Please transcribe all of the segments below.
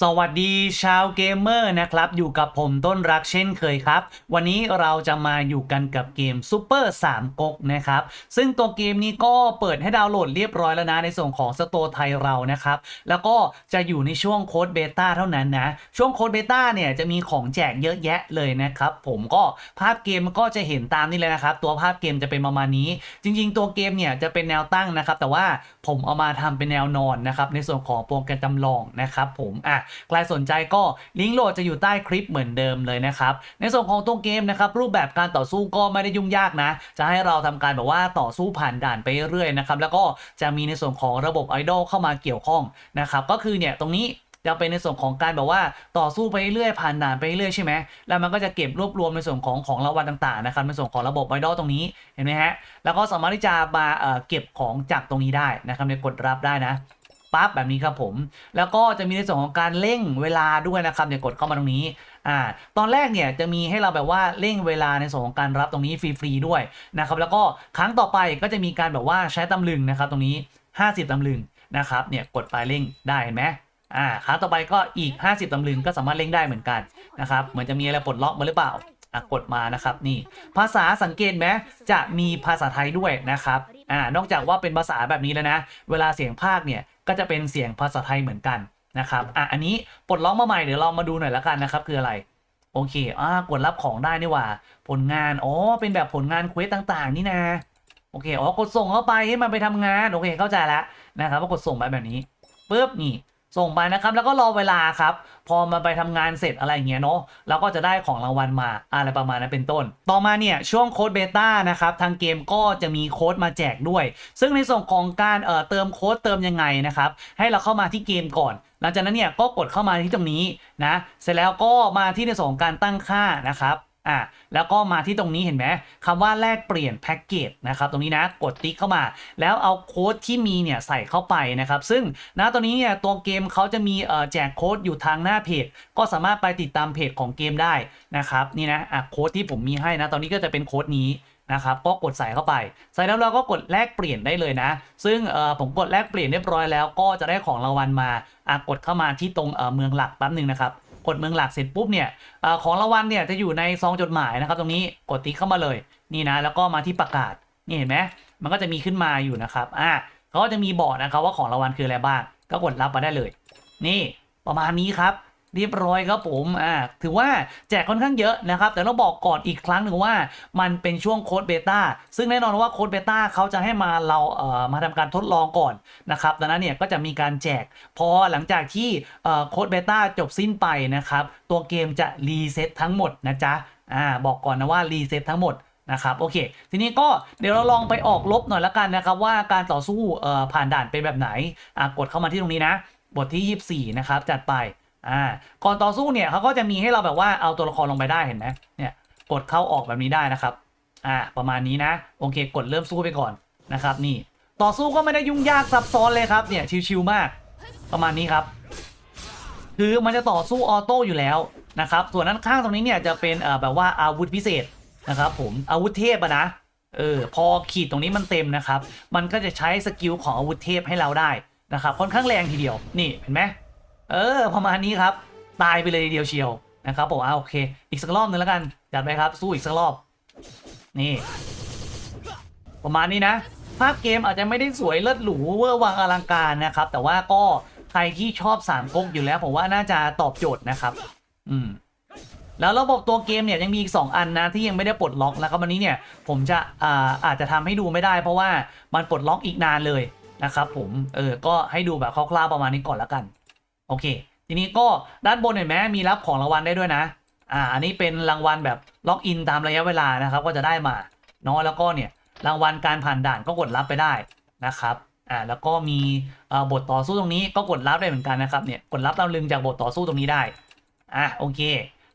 สวัสดีชาวเกมเมอร์นะครับ อยู่กับผมต้นรักเช่นเคยครับ วันนี้เราจะมาอยู่กันกับเกม Super 3ก๊กนะครับ ซึ่งตัวเกมนี้ก็เปิดให้ดาวน์โหลดเรียบร้อยแล้วนะในส่วนของสโตร์ไทยเรานะครับ แล้วก็จะอยู่ในช่วงโค้ดเบต้าเท่านั้นนะ ช่วงโค้ดเบต้าเนี่ยจะมีของแจกเยอะแยะเลยนะครับ ผมก็ภาพเกมก็จะเห็นตามนี้เลยนะครับ ตัวภาพเกมจะเป็นประมาณนี้ จริง ๆ ตัวเกมเนี่ยจะเป็นแนวตั้งนะครับ แต่ว่าผมเอามาทำเป็นแนวนอนนะครับในส่วนของโปรแกรมจำลองนะครับผมอะใครสนใจก็ลิงก์โหลดจะอยู่ใต้คลิปเหมือนเดิมเลยนะครับ ในส่วนของตัวเกมนะครับรูปแบบการต่อสู้ก็ไม่ได้ยุ่งยากนะ จะให้เราทำการแบบว่าต่อสู้ผ่านด่านไปเรื่อยนะครับ แล้วก็จะมีในส่วนของระบบไอดอลเข้ามาเกี่ยวข้องนะครับ ก็คือเนี่ยตรงนี้จะเป็นในส่วนของการแบบว่าต่อสู้ไปเรื่อยผ่านด่านไปเรื่อยใช่ไหมแล้วมันก็จะเก็บรวบรวมในส่วนของของรางวัลต่างๆนะครับในส่วนของระบบไอดอลตรงนี้เห็นไหมฮะแล้วก็สามารถที่จะมาเเก็บของจากตรงนี้ได้นะครับในกดรับได้นะ ปั๊บแบบนี้ครับผม แล้วก็จะมีในส่วนของการเร่งเวลาด้วยนะครับเนี่ยกดเข้ามาตรงนี้อ่าตอนแรกเนี่ยจะมีให้เราแบบว่าเร่งเวลาในส่วนของการรับตรงนี้ฟรีๆด้วยนะครับแล้วก็ครั้งต่อไปก็จะมีการแบบว่าใช้ตำลึงนะครับตรงนี้ 50ตำลึงนะครับเนี่ยกดไปเร่งได้เห็นไหมอ่าครั้งต่อไปก็อีก 50ตำลึงก็สามารถเร่งได้เหมือนกันนะครับเหมือนจะมีอะไรปลดล็อกมาหรือเปล่า กดมานะครับนี่ภาษาสังเกตไหมจะมีภาษาไทยด้วยนะครับอ่านอกจากว่าเป็นภาษาแบบนี้แล้วนะ เวลาเสียงภาคเนี่ยก็จะเป็นเสียงภาษาไทยเหมือนกันนะครับอะอันนี้ปลดล็อกมาใหม่เดี๋ยวเรามาดูหน่อยละกันนะครับ คืออะไรโอเคอ่ากดรับของได้นี่ว่า ผลงานอ๋อเป็นแบบผลงานเควสต่างๆ นี่นะโอเคอ๋อกดส่งเข้าไปให้มันไปทำงานโอเคเข้าใจแล้วนะครับว่ากดส่งไปแบบนี้ปุ๊บนี่ ส่งไปนะครับ แล้วก็รอเวลาครับ พอมาไปทำงานเสร็จอะไรอย่างเงี้ยเนาะเราก็จะได้ของรางวัลมาอะไรประมาณนั้นเป็นต้น ต่อมาเนี่ยช่วงโค้ดเบต้านะครับทางเกมก็จะมีโค้ดมาแจกด้วย ซึ่งในส่วนของการเอ่อเติมโค้ดเติมยังไงนะครับ ให้เราเข้ามาที่เกมก่อนหลังจากนั้นเนี่ยก็กดเข้ามาที่ตรงนี้นะเสร็จแล้วก็มาที่ในส่วนของการตั้งค่านะครับ อะแล้วก็มาที่ตรงนี้เห็นไหมคำว่าแลกเปลี่ยนแพ็กเกจนะครับตรงนี้นะกดติ๊กเข้ามา แล้วเอาโค้ดที่มีเนี่ยใส่เข้าไปนะครับ ซึ่งณตอนนี้เนี่ยตัวเกมเขาจะมีเอ่อแจกโค้ดอยู่ทางหน้าเพจ ก็สามารถไปติดตามเพจของเกมได้นะครับนี่นะอะโค้ดที่ผมมีให้นะตอนนี้ก็จะเป็นโค้ดนี้นะครับก็กดใส่เข้าไป ใส่แล้วเราก็กดแลกเปลี่ยนได้เลยนะ ซึ่งผมกดแลกเปลี่ยนเรียบร้อยแล้วก็จะได้ของรางวัลมาอะกดเข้ามาที่ตรงเอ่อเมืองหลักแป๊บหนึ่งนะครับ กดเมืองหลักเสร็จปุ๊บเนี่ยอของรางวัลเนี่ยจะอยู่ในซองจดหมายนะครับ ตรงนี้กดติ๊กเข้ามาเลยนี่นะแล้วก็มาที่ประกาศนี่เห็นไหมมันก็จะมีขึ้นมาอยู่นะครับอะเขาก็จะมีบอกนะครับว่าของรางวัลคืออะไรบ้างก็กดรับมาได้เลย นี่ประมาณนี้ครับ เรียบร้อยครับผมอ่าถือว่าแจกค่อนข้างเยอะนะครับ แต่ต้องบอกก่อนอีกครั้งหนึ่งว่ามันเป็นช่วงโค้ดเบต้าซึ่งแน่นอนว่าโค้ดเบต้าเขาจะให้มาเราเอ่อมาทำการทดลองก่อนนะครับดังนั้นเนี่ยก็จะมีการแจก พอหลังจากที่เอ่อโค้ดเบต้าจบสิ้นไปนะครับตัวเกมจะรีเซ็ตทั้งหมดนะจ๊ะอ่าบอกก่อนนะว่ารีเซ็ตทั้งหมดนะครับโอเค ทีนี้ก็เดี๋ยวเราลองไปออกลบหน่อยละกันนะครับ ว่าการต่อสู้เอ่อผ่านด่านเป็นแบบไหนอ่ากดเข้ามาที่ตรงนี้นะ บทที่ 24 นะครับ จัดไป อ่าก่อนต่อสู้เนี่ยเขาก็จะมีให้เราแบบว่าเอาตัวละครลงไปได้เห็นไหมเนี่ยกดเข้าออกแบบนี้ได้นะครับ อ่า ประมาณนี้นะ โอเค กดเริ่มสู้ไปก่อนนะครับ นี่ต่อสู้ก็ไม่ได้ยุ่งยากซับซ้อนเลยครับเนี่ยชิวๆมาก ประมาณนี้ครับ คือมันจะต่อสู้ออโต้อยู่แล้วนะครับ ส่วนด้านข้างตรงนี้เนี่ยจะเป็นเอ่อแบบว่าอาวุธพิเศษนะครับ ผมอาวุธเทพอะนะเออพอขีดตรงนี้มันเต็มนะครับ มันก็จะใช้สกิลของอาวุธเทพให้เราได้นะครับค่อนข้างแรงทีเดียวนี่เห็นไหม เออ ประมาณนี้ครับ ตายไปเลยเดียวเชียวนะครับผมอ่าโอเค อีกสักรอบหนึงแล้วกัน จัดไปครับ สู้อีกสักรอบ นี่ ประมาณนี้นะ ภาพเกมอาจจะไม่ได้สวยเลิศหรูเวอร์วังอลังการนะครับ แต่ว่าก็ใครที่ชอบสามก๊กอยู่แล้วผมว่าน่าจะตอบโจทย์นะครับ อืมแล้วระบบตัวเกมเนี่ยยังมีอีก 2 อันนะที่ยังไม่ได้ปลดล็อกนะครับวันนี้เนี่ยผมจะอ่าอาจจะทำให้ดูไม่ได้ เพราะว่ามันปลดล็อกอีกนานเลยนะครับผมเออก็ให้ดูแบบคร่าวๆประมาณนี้ก่อนแล้วกัน โอเค ทีนี้ก็ด้านบนเห็นไหมมีรับของรางวัลได้ด้วยนะ อ่า อันนี้เป็นรางวัลแบบล็อกอินตามระยะเวลานะครับ ก็จะได้มาเนาะแล้วก็เนี่ยรางวัลการผ่านด่านก็กดรับไปได้นะครับอ่าแล้วก็มีบทต่อสู้ตรงนี้ก็กดรับได้เหมือนกันนะครับเนี่ยกดรับตำลึงจากบทต่อสู้ตรงนี้ได้อะโอเค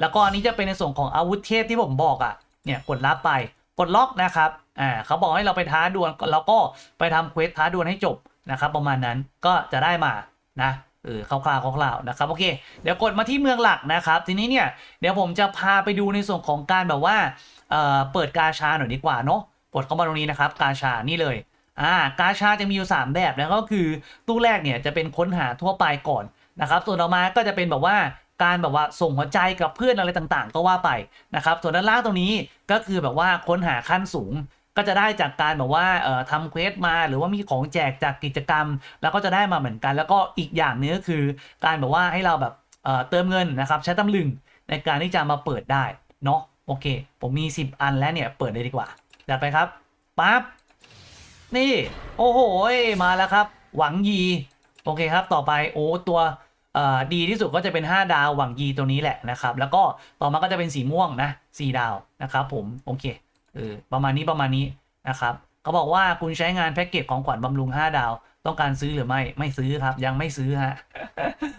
แล้วก็อันนี้จะเป็นในส่วนของอาวุธเทพที่ผมบอกอะเนี่ยกดรับไปกดล็อกนะครับอ่าเขาบอกให้เราไปท้าดวลเราก็ไปทำเควสท้าดวลให้จบนะครับ ประมาณนั้นก็จะได้มานะ เออคร่าวๆคร่าวๆนะครับโอเค เดี๋ยวกดมาที่เมืองหลักนะครับ ทีนี้เนี่ยเดี๋ยวผมจะพาไปดูในส่วนของการแบบว่าเอ่อเปิดกาชาหน่อยดีกว่าเนาะกดเข้ามาตรงนี้นะครับ กาชานี่เลยอ่ากาชาจะมีอยู่ 3 แบบนะก็คือตู้แรกเนี่ยจะเป็นค้นหาทั่วไปก่อนนะครับ ส่วนต่อมาก็จะเป็นแบบว่าการแบบว่าส่งหัวใจกับเพื่อนอะไรต่างๆ ก็ว่าไปนะครับ ส่วนด้านล่างตรงนี้ก็คือแบบว่าค้นหาขั้นสูง ก็จะได้จากการแบบว่าเอ่อทำเควสมา หรือว่ามีของแจกจากกิจกรรม แล้วก็จะได้มาเหมือนกัน แล้วก็อีกอย่างหนึงก็คือ การแบบว่าให้เราแบบเอ่อเติมเงินนะครับ ใช้ตำลึงในการที่จะมาเปิดได้เนาะโอเค ผมมี 10 อันแล้วเนี่ยเปิดเลยดีกว่าจัดไปครับปั๊บนี่ โอ้โหมาแล้วครับ หวังยี โอเคครับ ต่อไปโอ้ตัวดีที่สุดก็จะเป็น 5 ดาวหวังยีตัวนี้แหละนะครับ แล้วก็ต่อมาก็จะเป็นสีม่วงนะ4ดาวนะครับผม โอเค เออประมาณนี้ประมาณนี้นะครับเขาบอกว่าคุณใช้งานแพ็กเกจของขวัญบำรุง 5 ดาว ต้องการซื้อหรือไม่ไม่ซื้อครับ ยังไม่ซื้อฮะ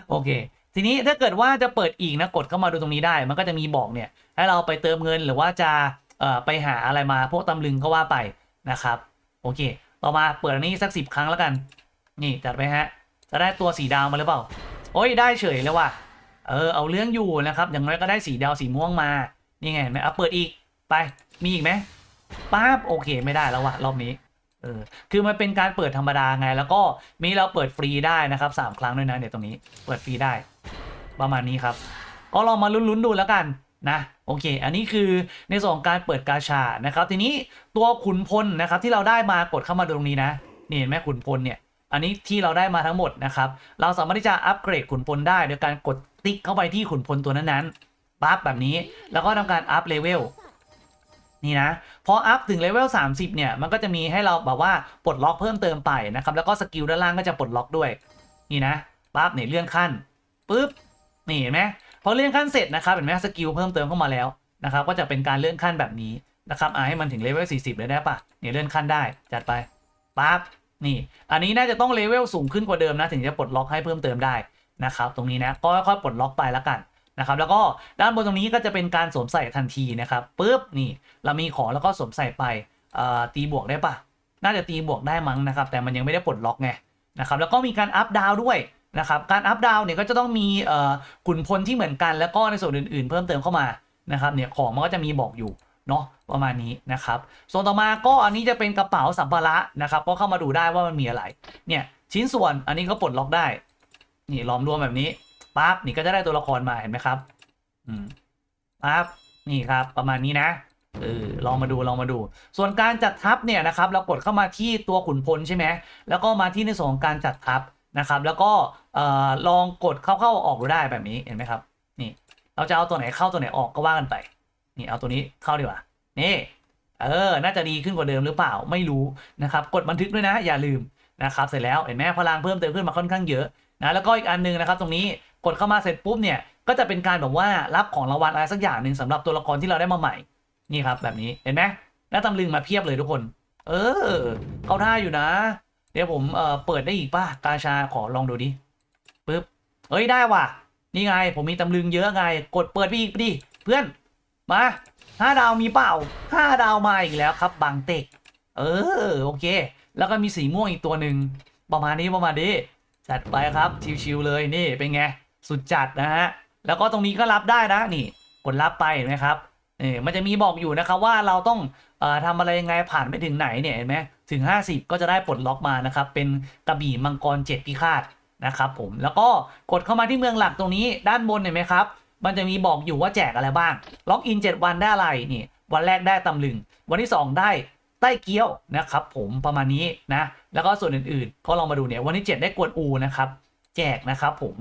โอเค ทีนี้ถ้าเกิดว่าจะเปิดอีกนะกดเข้ามาดูตรงนี้ได้ มันก็จะมีบอกเนี่ย ให้เราไปเติมเงินหรือว่าจะเอ่อไปหาอะไรมาพวกตำลึงก็ว่าไปนะครับโอเค ต่อมาเปิดอันนี้สักสิบครั้งแล้วกัน นี่จัดไปฮะ จะได้ตัวสีดาวมาหรือเปล่า โอ้ยได้เฉยเลยว่ะ เออเอาเรื่องอยู่นะครับ อย่างน้อยก็ได้สีดาวสีม่วงมา นี่ไงเห็นไหมเอาเปิดอีก ไป มีอีกไหมปั๊บโอเคไม่ได้แล้วว่ะรอบนี้เออคือมันเป็นการเปิดธรรมดาไง แล้วก็มีเราเปิดฟรีได้นะครับสามครั้งด้วยนะเดี๋ยวตรงนี้เปิดฟรีได้ ประมาณนี้ครับ ก็ลองมาลุ้นๆดูแล้วกันนะโอเค อันนี้คือในส่วนของการเปิดกาชานะครับ ทีนี้ตัวขุนพลนะครับที่เราได้มากดเข้ามาดูตรงนี้นะนี่เห็นไหมขุนพลเนี่ย อันนี้ที่เราได้มาทั้งหมดนะครับ เราสามารถที่จะอัปเกรดขุนพลได้โดยการกดติ๊กเข้าไปที่ขุนพลตัวนั้นๆปั๊บแบบนี้ แล้วก็ทำการอัพเลเวล นี่นะพออัพถึงเลเวล30 เนี่ย มันก็จะมีให้เราแบบว่าปลดล็อกเพิ่มเติมไปนะครับ แล้วก็สกิลด้านล่างก็จะปลดล็อกด้วย นี่นะปั๊บเนี่ยเลื่อนขั้นปุ๊บนี่เห็นไหมพอเลื่อนขั้นเสร็จนะครับเห็นไหมสกิลเพิ่มเติมเข้ามาแล้วนะครับก็จะเป็นการเลื่อนขั้นแบบนี้นะครับอ่าให้มันถึงเลเวล40 เลยได้ปะเนี่ยเลื่อนขั้นได้จัดไปปั๊บนี่ อันนี้น่าจะต้องเลเวลสูงขึ้นกว่าเดิมนะถึงจะปลดล็อกให้เพิ่มเติมได้นะครับตรงนี้นะก็ค่อยๆปลดล็อกไปแล้วกัน นะครับแล้วก็ด้านบนตรงนี้ก็จะเป็นการสวมใส่ทันทีนะครับปุ๊บนี่เรามีของแล้วก็สวมใส่ไปตีบวกได้ปะน่าจะตีบวกได้มั้งนะครับ แต่มันยังไม่ได้ปลดล็อกไงนะครับแล้วก็มีการอัพดาวด้วยนะครับการอัพดาวเนี่ยก็จะต้องมีเอ่อขุนพลที่เหมือนกัน แล้วก็ในส่วนอื่นๆ เพิ่มเติมเข้ามานะครับเนี่ยของมันก็จะมีบอกอยู่เนาะประมาณนี้นะครับส่วนต่อมาก็อันนี้จะเป็นกระเป๋าสัมภาระนะครับก็เข้ามาดูได้ว่ามันมีอะไรเนี่ยชิ้นส่วนอันนี้ก็ปลดล็อกได้นี่ล้อมรวมแบบนี้ ปั๊บนี่ก็จะได้ตัวละครมาเห็นไหมครับอืมปั๊บนี่ครับ ประมาณนี้นะเออลองมาดูลองมาดู ส่วนการจัดทัพเนี่ยนะครับเรากดเข้ามาที่ตัวขุนพลใช่ไหมแล้วก็มาที่ในส่วนของการจัดทัพนะครับ แล้วก็เอ่อลองกดเข้าเข้าออกดูได้แบบนี้เห็นไหมครับ นี่ เราจะเอาตัวไหนเข้าตัวไหนออกก็ว่ากันไป นี่เอาตัวนี้เข้าดีกว่านี่เออ น่าจะดีขึ้นกว่าเดิมหรือเปล่าไม่รู้นะครับ กดบันทึกด้วยนะ อย่าลืมนะครับ เสร็จแล้วเห็นไหมพลังเพิ่มเติมขึ้นมาค่อนข้างเยอะนะแล้วก็อีกอันหนึงนะครับ ตรงนี้ กดเข้ามาเสร็จปุ๊บเนี่ยก็จะเป็นการแบบว่ารับของรางวัลอะไรสักอย่างหนึ่งสำหรับตัวละครที่เราได้มาใหม่ นี่ครับแบบนี้เห็นไหมแล้วตำลึงมาเพียบเลยทุกคน เออ เข้าท่าอยู่นะ เดี๋ยวผมเอ่อเปิดได้อีกป่ะกาชาขอลองดูดิปึ๊บเอ้ยได้ว่ะ นี่ไง ผมมีตำลึงเยอะไง กดเปิดไปอีกดิเพื่อนมาห้าดาวมีเปล่าห้าดาวมาอีกแล้วครับบางเต็ก เออโอเค แล้วก็มีสีม่วงอีกตัวหนึ่งประมาณนี้ประมาณนี้จัดไปครับชิวๆเลยนี่เป็นไง สุดจัดนะฮะแล้วก็ตรงนี้ก็รับได้นะนี่กดรับไปเห็นไหมครับนี่มันจะมีบอกอยู่นะครับว่าเราต้องอ่อทำอะไรยังไงผ่านไปถึงไหนเนี่ยเห็นไหมถึง 50 ก็จะได้ปลดล็อกมานะครับเป็นกระบี่มังกรเจ็ดพิฆาตนะครับผมแล้วก็กดเข้ามาที่เมืองหลักตรงนี้ด้านบนเห็นไหมครับ มันจะมีบอกอยู่ว่าแจกอะไรบ้าง ล็อกอิน 7 วันได้อะไรนี่วันแรกได้ตำลึง วันที่ 2 ได้ใต้เกี้ยวนะครับผมประมาณนี้นะแล้วก็ส่วนอื่นๆ ก็ลองมาดูเนี่ยวันที่ 7 ได้กวนอูนะครับ แจกนะครับผม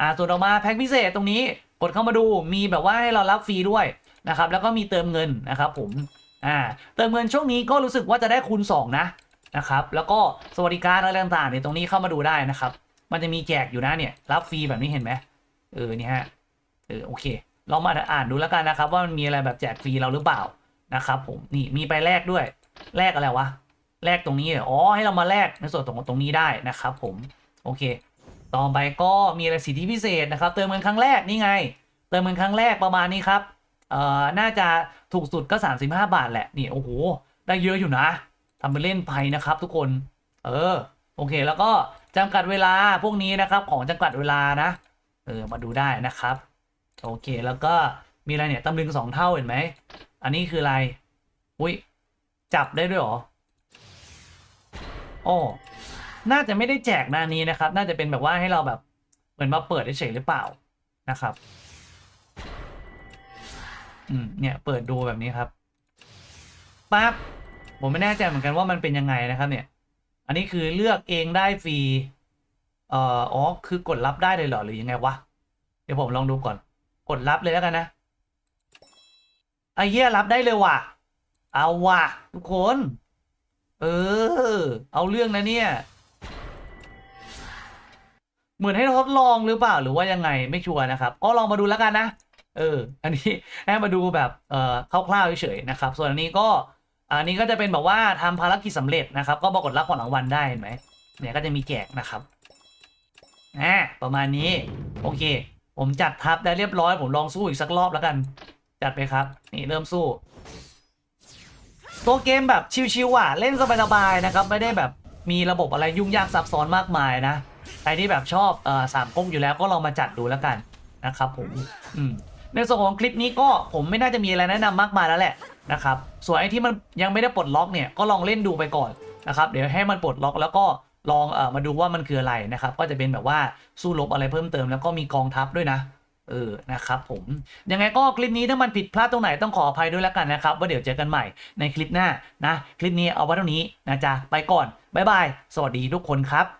อ่าส่วนต่อมาแพ็คพิเศษตรงนี้กดเข้ามาดูมีแบบว่าให้เรารับฟรีด้วยนะครับแล้วก็มีเติมเงินนะครับผมอ่าเติมเงินช่วงนี้ก็รู้สึกว่าจะได้คูณ2นะนะครับแล้วก็สวัสดิการอะไรต่างๆเนี่ยตรงนี้เข้ามาดูได้นะครับ มันจะมีแจกอยู่นะเนี่ยรับฟรีแบบนี้เห็นไหมเออเนี่ยฮะเออโอเคลองมาอ่านดูแล้วกันนะครับ ว่ามันมีอะไรแบบแจกฟรีเราหรือเปล่านะครับผมนี่มีไปแลกด้วยแลกอะไรวะแลกตรงนี้อ๋อให้เรามาแลกในส่วนตรงตรงนี้ได้นะครับผมโอเค ต่อไปก็มีอะไรสิทธิพิเศษนะครับ เติมเงินครั้งแรกนี่ไง เติมเงินครั้งแรกประมาณนี้ครับเอ่อน่าจะถูกสุดก็ 35 บาทแหละนี่โอ้โหได้เยอะอยู่นะทำไปเล่นไปนะครับ ทุกคน เออโอเค แล้วก็จำกัดเวลาพวกนี้นะครับ ของจำกัดเวลานะเออมาดูได้นะครับ โอเคแล้วก็มีอะไรเนี่ยตำลึงสองเท่าเห็นไหมอันนี้คืออะไรอุ้ยจับได้ด้วยหรอโอ้ น่าจะไม่ได้แจกหนานี้นะครับ น่าจะเป็นแบบว่าให้เราแบบเหมือนมาเปิดเฉยๆหรือเปล่านะครับ อืมเนี่ยเปิดดูแบบนี้ครับปั๊บผมไม่แน่ใจเหมือนกันว่ามันเป็นยังไงนะครับ เนี่ย อันนี้คือเลือกเองได้ฟรีเอ่ออ๋อคือกดรับได้เลยเหรอหรือยังไงวะเดี๋ยวผมลองดูก่อน กดรับเลยแล้วกันนะไอ้เหี้ยรับได้เลยว่ะ เอาว่ะทุกคน เออ เอาเรื่องนะเนี่ย เหมือนให้ทดลองหรือเปล่าหรือว่ายังไงไม่ชัวร์นะครับ ก็ลองมาดูแล้วกันนะ เออ อันนี้ให้มาดูแบบเอ่อคร่าวๆเฉยๆนะครับ ส่วนอันนี้ก็อันนี้ก็จะเป็นแบบว่าทำภารกิจสำเร็จนะครับ ก็ปรากฏรับของรางวัลได้เห็นไหมเนี่ยก็จะมีแจกนะครับอ่าประมาณนี้ โอเค ผมจัดทับได้เรียบร้อยผมลองสู้อีกสักรอบแล้วกัน จัดไปครับ นี่เริ่มสู้ ตัวเกมแบบชิวๆอะ เล่นสบายๆนะครับ ไม่ได้แบบมีระบบอะไรยุ่งยากซับซ้อนมากมายนะ ใครที่แบบชอบเอ่อสามก๊กอยู่แล้วก็ลองมาจัดดูแล้วกันนะครับผมอืมในส่วนของคลิปนี้ก็ผมไม่น่าจะมีอะไรแนะนำมากมายแล้วแหละนะครับส่วนไอ้ที่มันยังไม่ได้ปลดล็อกเนี่ยก็ลองเล่นดูไปก่อนนะครับเดี๋ยวให้มันปลดล็อกแล้วก็ลองเอ่อมาดูว่ามันคืออะไรนะครับก็จะเป็นแบบว่าสู้รบอะไรเพิ่มเติม แล้วก็มีกองทัพด้วยนะเออ นะครับผม ยังไงก็คลิปนี้ถ้ามันผิดพลาดตรงไหนต้องขออภัยด้วยแล้วกันนะครับ ว่าเดี๋ยวเจอกันใหม่ในคลิปหน้านะ คลิปนี้เอาไว้เท่านี้นะจ๊ะ ไปก่อน บ๊ายบาย สวัสดีทุกคนครับ